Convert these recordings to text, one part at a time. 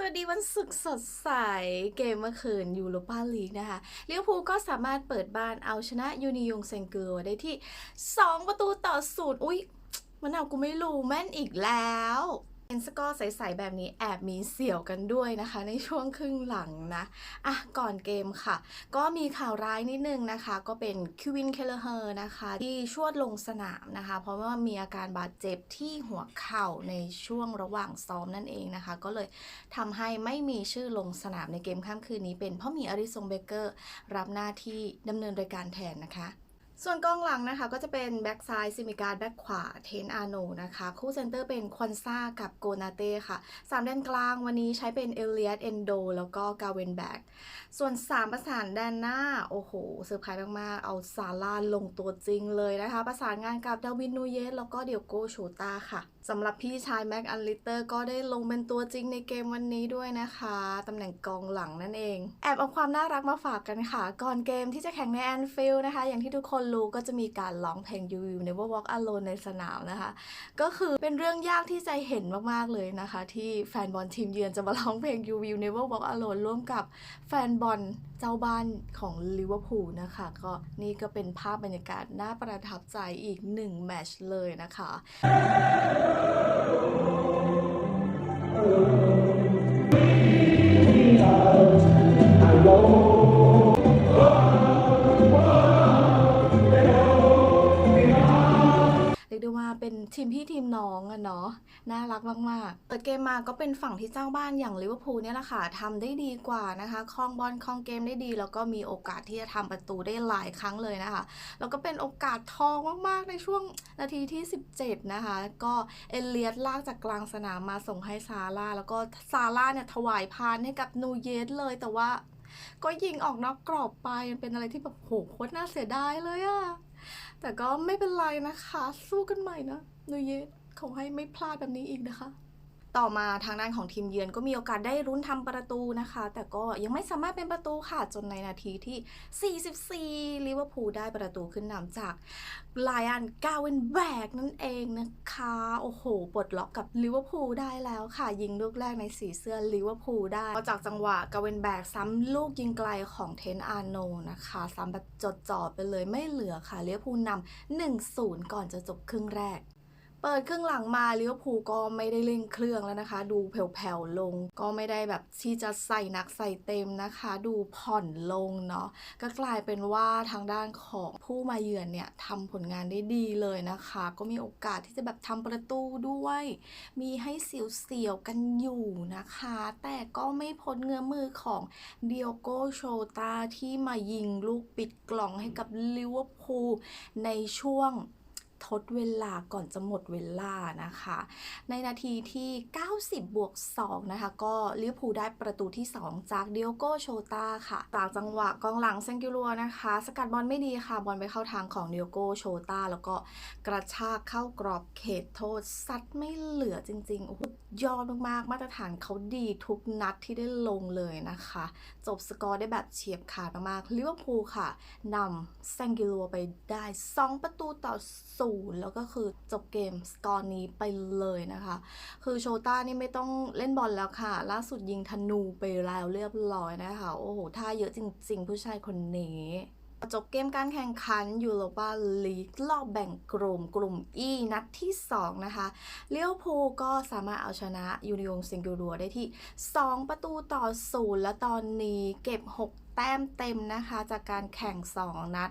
สวัสดีวันศุกร์สดใส เกมเมื่อคืนยูโรปาลีกนะคะลิเวอร์พูลก็สามารถเปิดบ้านเอาชนะยูนิยงเซงเกิลได้ที่ 2 ประตูต่อศูนย์อุ๊ย มันเอากูไม่รู้แม่นอีกแล้ว เป็นสกอร์ใสๆแบบนี้แอบมีเสี่ยวกันด้วยนะคะ ในช่วงครึ่งหลังนะอะก่อนเกมค่ะ ก็มีข่าวร้ายนิดนึงนะคะ ก็เป็นคิวินเคลเฮอร์นะคะ ที่ชวดลงสนามนะคะ เพราะว่ามีอาการบาดเจ็บที่หัวเข่าในช่วงระหว่างซ้อมนั่นเองนะคะ ก็เลยทำให้ไม่มีชื่อลงสนามในเกมข้ามคืนนี้เป็นเพราะมีอาริซงเบเกอร์รับหน้าที่ดำเนินรายการแทนนะคะ ส่วนกองหลังนะคะก็จะเป็นแบ็กซ้ายซิมิการแบ็กขวาเทนอาโนนะคะ คู่เซนเตอร์เป็นควันซ่ากับโกนาเต้ค่ะสามแดนกลางวันนี้ใช้เป็นเอเลียสเอนโดแล้วก็กาเวนแบ็กส่วน 3 ประสานแดนหน้า โอ้โหเซอร์ไพรส์มาก ๆ เอาซาร่าลงตัวจริงเลยนะคะ ประสานงานกับดาวินนูเยสแล้วก็เดียโกโชตาค่ะสำหรับพี่ชายแม็กอันลิเตอร์ก็ได้ลงเป็นตัวจริงในเกมวันนี้ด้วยนะคะตำแหน่งกองหลังนั่นเอง แอบเอาความน่ารักมาฝากกันค่ะ ก่อนเกมที่จะแข่งในแอนฟิลด์นะคะ อย่างที่ทุกคนลูก็จะมีการร้องเพลง You Will Never Walk Alone ในสนามนะคะ ก็คือเป็นเรื่องยากที่ใจเห็นมากๆเลยนะคะ ที่แฟนบอลทีมเยือนจะมาร้องเพลง You Will Never Walk Alone ร่วมกับแฟนบอลเจ้าบ้านของลิเวอร์พูลนะคะ ก็นี่ก็เป็นภาพบรรยากาศน่าประทับใจอีกหนึ่งแมตช์เลยนะคะ ทีมพี่ทีมน้องอะเนาะน่ารักมากๆเปิดเกมมาก็เป็นฝั่งที่เจ้าบ้านอย่างลิเวอร์พูลเนี่ยแหละค่ะทำได้ดีกว่านะคะคลองบอลคลองเกมได้ดี แล้วก็มีโอกาสที่จะทำประตูได้หลายครั้งเลยนะคะ แล้วก็เป็นโอกาสทองมากๆในช่วงนาทีที่ 17 นะคะ ก็เอเลียสลากจากกลางสนามมาส่งให้ซาร่าแล้วก็ซาร่าเนี่ยถวายพานให้กับนูเยสเลยแต่ว่าก็ยิงออกนอกกรอบไปมันเป็นอะไรที่แบบโหโคตรน่าเสียดายเลยอะ แต่ก็ไม่เป็นไรนะคะ สู้กันใหม่นะนูเยสขอให้ไม่พลาดแบบนี้อีกนะคะ ต่อมาทางด้านของทีมเยือนก็มีโอกาสได้รุ้นทำประตูนะคะ แต่ก็ยังไม่สามารถเป็นประตูค่ะ จนในนาทีที่ 44 ลิเวอร์พูลได้ประตูขึ้นนำจากไลอันกาเวนแบกนั่นเองนะคะ โอ้โห ปลดล็อกกับลิเวอร์พูลได้แล้วค่ะ ยิงลูกแรกในสีเสื้อลิเวอร์พูลได้ก็จากจังหวะกาเวนแบกซ้ำลูกยิงไกลของเทนอาร์โนนะคะ ซ้ำแบบจดจ่อไปเลยไม่เหลือค่ะลิเวอร์พูลนำ1-0 ก่อนจะจบครึ่งแรก เปิดครึ่งหลังมาลิเวอร์พูลก็ไม่ได้เร่งเครื่องแล้วนะคะ ดูแผ่วๆลง ก็ไม่ได้แบบที่จะใส่นักใส่เต็มนะคะ ดูผ่อนลงเนาะก็กลายเป็นว่าทางด้านของผู้มาเยือนเนี่ยทำผลงานได้ดีเลยนะคะ ก็มีโอกาสที่จะแบบทำประตูด้วย มีให้เสียวๆกันอยู่นะคะ แต่ก็ไม่พ้นเงื้อมือของเดียโกโชตาที่มายิงลูกปิดกล่องให้กับลิเวอร์พูลในช่วง ทดเวลาก่อนจะหมดเวลานะคะ ในนาทีที่ 90 บวก 2 นะคะ ก็ลิเวอร์พูลได้ประตูที่ 2 จากเดียโกโชตาค่ะจากจังหวะกองหลังเซงกิลัวนะคะ สกัดบอลไม่ดีค่ะ บอลไปเข้าทางของเดียโกโชตาแล้วก็กระชากเข้ากรอบเขตโทษ ซัดไม่เหลือจริงๆโอ้โหยอดมากๆ มาตรฐานเขาดีทุกนัดที่ได้ลงเลยนะคะ จบสกอร์ได้แบบเฉียบขาดมากๆลิเวอร์พูลค่ะนำแซงกิลัวไปได้ 2 ประตูต่อศูนย์แล้วก็คือจบเกมสกอร์นี้ไปเลยนะคะ คือโชต้านี่ไม่ต้องเล่นบอลแล้วค่ะ ล่าสุดยิงธนูไปแล้วเรียบร้อยนะคะ โอ้โหท่าเยอะจริง ๆ ผู้ชายคนนี้ จบเกมการแข่งขันยูโรปาลีกรอบแบ่งกลุ่มกลุ่ม E นัดที่ 2 นะคะเลี้ยวพูก็สามารถเอาชนะยูนิยงซิงกิลัวได้ที่ 2 ประตูต่อศูนย์และตอนนี้เก็บ 6 แต้มเต็มนะคะ จากการแข่ง 2 นัด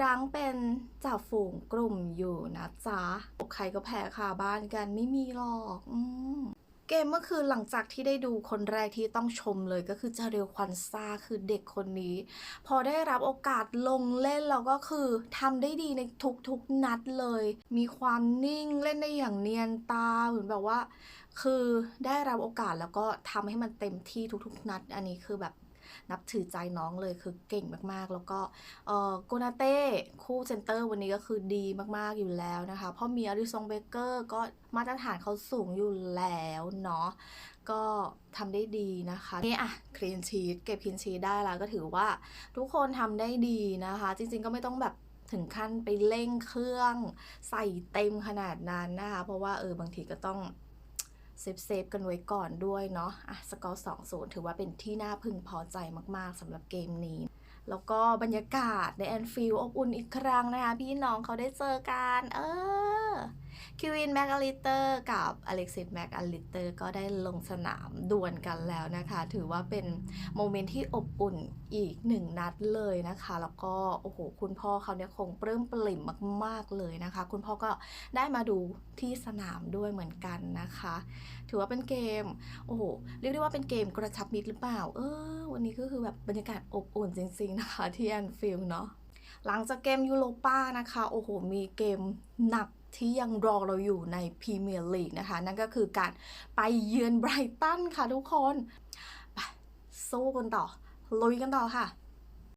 รั้งเป็นจ่าฝูงกลุ่มอยู่นะจ๊ะใครก็แพ้ค่าบ้านกันไม่มีหรอกอ เกมเมื่อคืนหลังจากที่ได้ดูคนแรกที่ต้องชมเลยก็คือจาเรลควันซาคือเด็กคนนี้ พอได้รับโอกาสลงเล่นแล้วก็คือทำได้ดีในทุกๆนัดเลย มีความนิ่งเล่นได้อย่างเนียนตาเหมือนแบบว่า คือได้รับโอกาสแล้วก็ทำให้มันเต็มที่ทุกๆ นัด อันนี้คือแบบ นับถือใจน้องเลยคือเก่งมากๆ แล้วก็เออโกนาเต้คู่เซนเตอร์วันนี้ก็คือดีมากๆอยู่แล้วนะคะเพราะมีอาริซงเบเกอร์ก็มาตรฐานเขาสูงอยู่แล้วเนาะก็ทำได้ดีนะคะนี่อะคลีนชีตเก็บคลีนชีตได้แล้วก็ถือว่าทุกคนทำได้ดีนะคะ จริงๆก็ไม่ต้องแบบถึงขั้นไปเร่งเครื่องใส่เต็มขนาดนั้นนะคะ เพราะว่าเออบางทีก็ต้อง เซฟเซฟกันไว้ก่อนด้วยเนาะอะสกอร์สองศูนย์ถือว่าเป็นที่น่าพึงพอใจมากๆสำหรับเกมนี้ แล้วก็บรรยากาศในแอนฟิลด์อบอุ่นอีกครั้งนะคะ พี่น้องเขาได้เจอกัน เออ คิวินแมกอลิเตอร์กับอเล็กซิสแมกอลิเตอร์ก็ได้ลงสนามดวลกันแล้วนะคะ ถือว่าเป็นโมเมนต์ที่อบอุ่นอีกหนึ่งนัดเลยนะคะ แล้วก็โอ้โหคุณพ่อเขาเนี่ยคงปลื้มปริ่มมาก ๆเลยนะคะ คุณพ่อก็ได้มาดูที่สนามด้วยเหมือนกันนะคะ ถือว่าเป็นเกมโอ้โหเรียกได้ว่าเป็นเกมกระชับมิตรหรือเปล่า เออ วันนี้ก็คือแบบบรรยากาศอบอุ่นจริง ๆ นะคะที่แอนฟิลเนาะหลังจากเกมยูโรป้านะคะ โอ้โห มีเกมหนัก ที่ยังรอเราอยู่ในพรีเมียร์ลีกนะคะ นั่นก็คือการไปเยือนไบรตันค่ะทุกคน ไปสู้กันต่อ ลุยกันต่อค่ะ